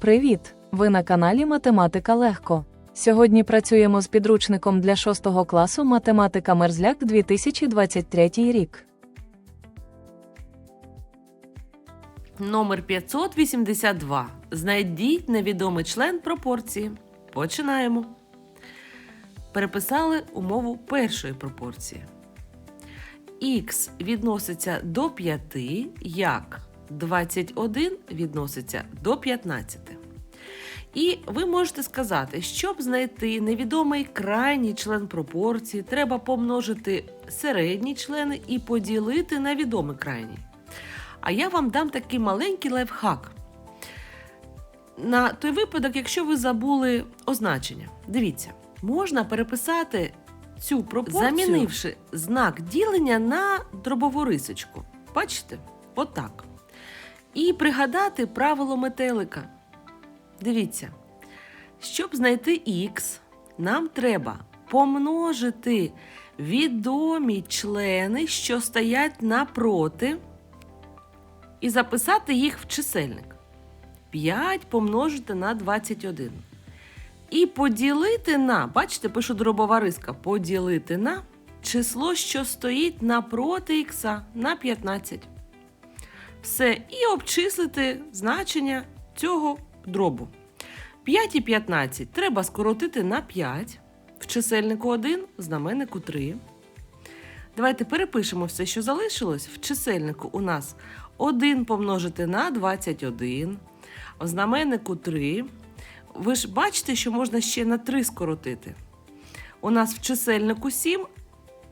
Привіт! Ви на каналі Математика Легко. Сьогодні працюємо з підручником для 6 класу Математика Мерзляк 2023 рік. Номер 582. Знайдіть невідомий член пропорції. Починаємо. Переписали умову першої пропорції. Х відноситься до 5, як 21 відноситься до 15. І ви можете сказати, щоб знайти невідомий крайній член пропорції, треба помножити середні члени і поділити на відомий крайній. А я вам дам такий маленький лайфхак. На той випадок, якщо ви забули означення. Дивіться, можна переписати цю пропорцію, замінивши знак ділення на дробову рисочку. Бачите? Отак. І пригадати правило метелика. Дивіться, щоб знайти х, нам треба помножити відомі члени, що стоять напроти, і записати їх в чисельник. 5 помножити на 21. І поділити на, бачите, пишу дробова риска, поділити на число, що стоїть напроти х на 15. Все, і обчислити значення цього дробу. 5 і 15 треба скоротити на 5. В чисельнику 1, в знаменнику 3. Давайте перепишемо все, що залишилось. В чисельнику у нас 1 помножити на 21, в знаменнику 3. Ви ж бачите, що можна ще на 3 скоротити. У нас в чисельнику 7,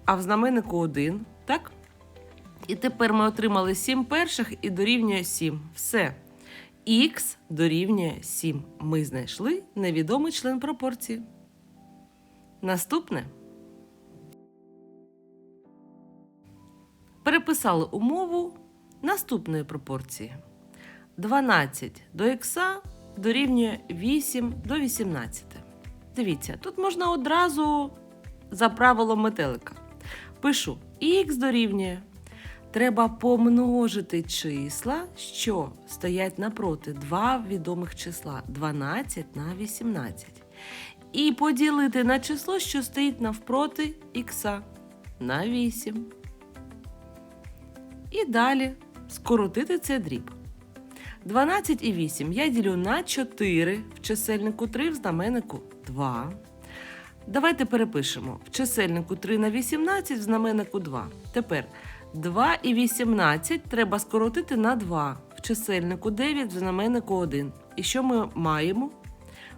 а в знаменнику 1, так? І тепер ми отримали 7 перших і дорівнює 7. Все. Х дорівнює 7. Ми знайшли невідомий член пропорції. Наступне. Переписали умову наступної пропорції. 12 до х дорівнює 8 до 18. Дивіться, тут можна одразу за правилом метелика. Пишу х дорівнює. Треба помножити числа, що стоять напроти два відомих числа 12 на 18. І поділити на число, що стоїть навпроти х на 8. І далі скоротити цей дріб. 12 і 8 я ділю на 4 в чисельнику 3 в знаменнику 2. Давайте перепишемо. В чисельнику 3 на 18 в знаменнику 2. Тепер 2 і 18 треба скоротити на 2. В чисельнику 9 в знаменнику 1. І що ми маємо?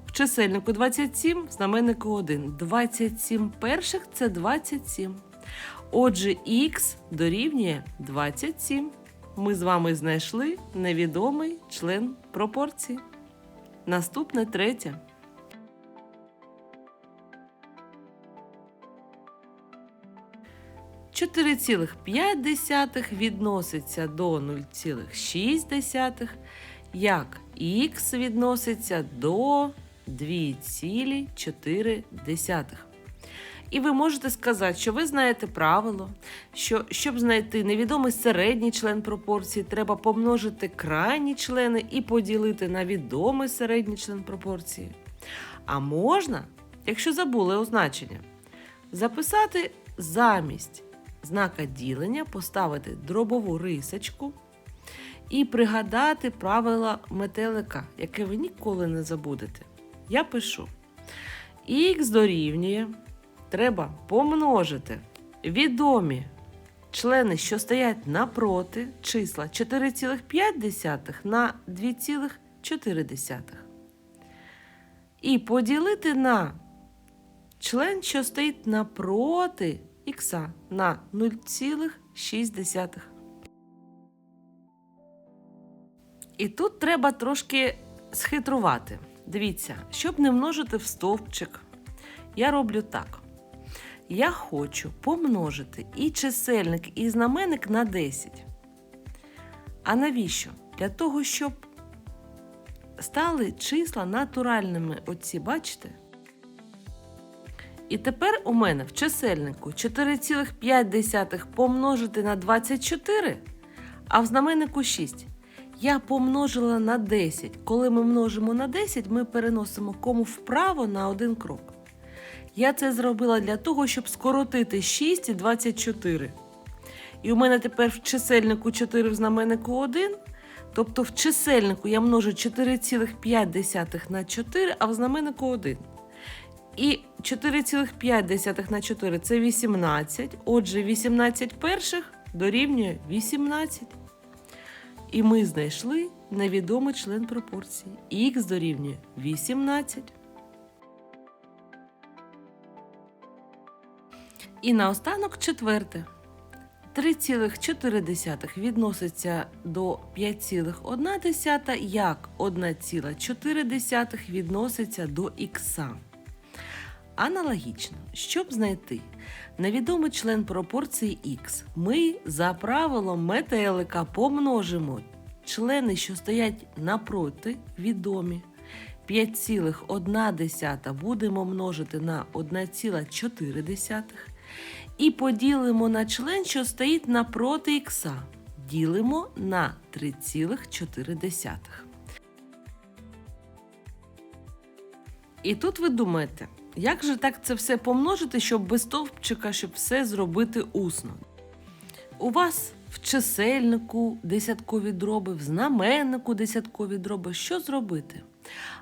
В чисельнику 27 в знаменнику 1. 27 перших це 27. Отже, х дорівнює 27. Ми з вами знайшли невідомий член пропорції. Наступне третє. Чотири цілих п'ять десятих відноситься до 0,6, як х відноситься до 2,4. І ви можете сказати, що ви знаєте правило, що щоб знайти невідомий середній член пропорції, треба помножити крайні члени і поділити на відомий середній член пропорції. А можна, якщо забули означення, записати замість знака ділення, поставити дробову рисочку і пригадати правила метелика, яке ви ніколи не забудете. Я пишу х дорівнює треба помножити відомі члени, що стоять напроти числа 4,5 на 2,4. І поділити на член, що стоїть напроти х на 0,6. І тут треба трошки схитрувати. Дивіться, щоб не множити в стовпчик, я роблю так. Я хочу помножити і чисельник, і знаменник на 10. А навіщо? Для того, щоб стали числа натуральними. Оці, бачите? І тепер у мене в чисельнику 4,5 помножити на 24, а в знаменнику 6. я помножила на 10. Коли ми множимо на 10, ми переносимо кому вправо на один крок. Я це зробила для того, щоб скоротити 6 і 24. І у мене тепер в чисельнику 4 в знаменнику 1. Тобто в чисельнику я множу 4,5 на 4, а в знаменнику 1. І 4,5 на 4 це 18. Отже, 18 перших дорівнює 18. І ми знайшли невідомий член пропорції. Х дорівнює 18. І наостанок четверте. 3,4 відноситься до 5,1, як 1,4 відноситься до х. Аналогічно, щоб знайти невідомий член пропорції х, ми за правилом метелика помножимо члени, що стоять напроти, відомі. 5,1 будемо множити на 1,4 і поділимо на член, що стоїть напроти х. Ділимо на 3,4. І тут ви думаєте, як же так це все помножити, щоб без стовпчика, щоб все зробити усно? У вас в чисельнику десяткові дроби, в знаменнику десяткові дроби. Що зробити?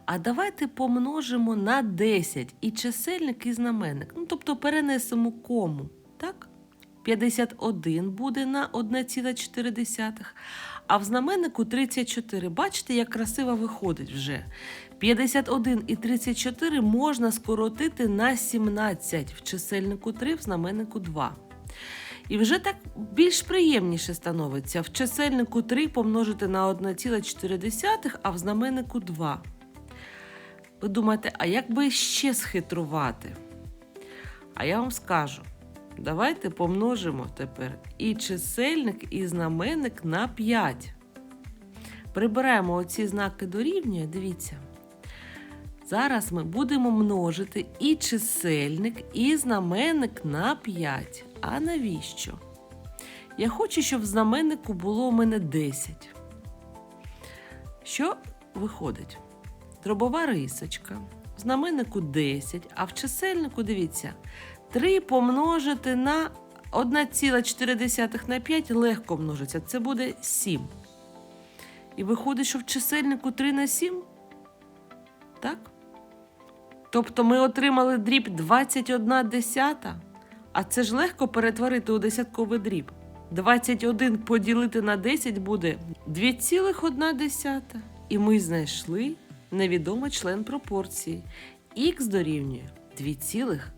А давайте помножимо на 10 і чисельник, і знаменник. Ну, тобто перенесемо кому. Так? 51 буде на 1,4, а в знаменнику 34. Бачите, як красиво виходить вже. 51 і 34 можна скоротити на 17 в чисельнику 3, в знаменнику 2. І вже так більш приємніше становиться. В чисельнику 3 помножити на 1,4, а в знаменнику 2. Ви думаєте, а як би ще схитрувати? А я вам скажу. Давайте помножимо тепер і чисельник, і знаменник на 5. Прибираємо оці знаки дорівнює, дивіться. Зараз ми будемо множити і чисельник, і знаменник на 5. А навіщо? Я хочу, щоб в знаменнику було у мене 10. Що виходить? Дробова рисочка. В знаменнику 10, а в чисельнику, дивіться, 3 помножити на 1,4 на 5 легко множиться. Це буде 7. І виходить, що в чисельнику 3 на 7. Так? Тобто ми отримали дріб 21 десята. А це ж легко перетворити у десятковий дріб. 21 поділити на 10 буде 2,1. І ми знайшли невідомий член пропорції. Х дорівнює 2,1.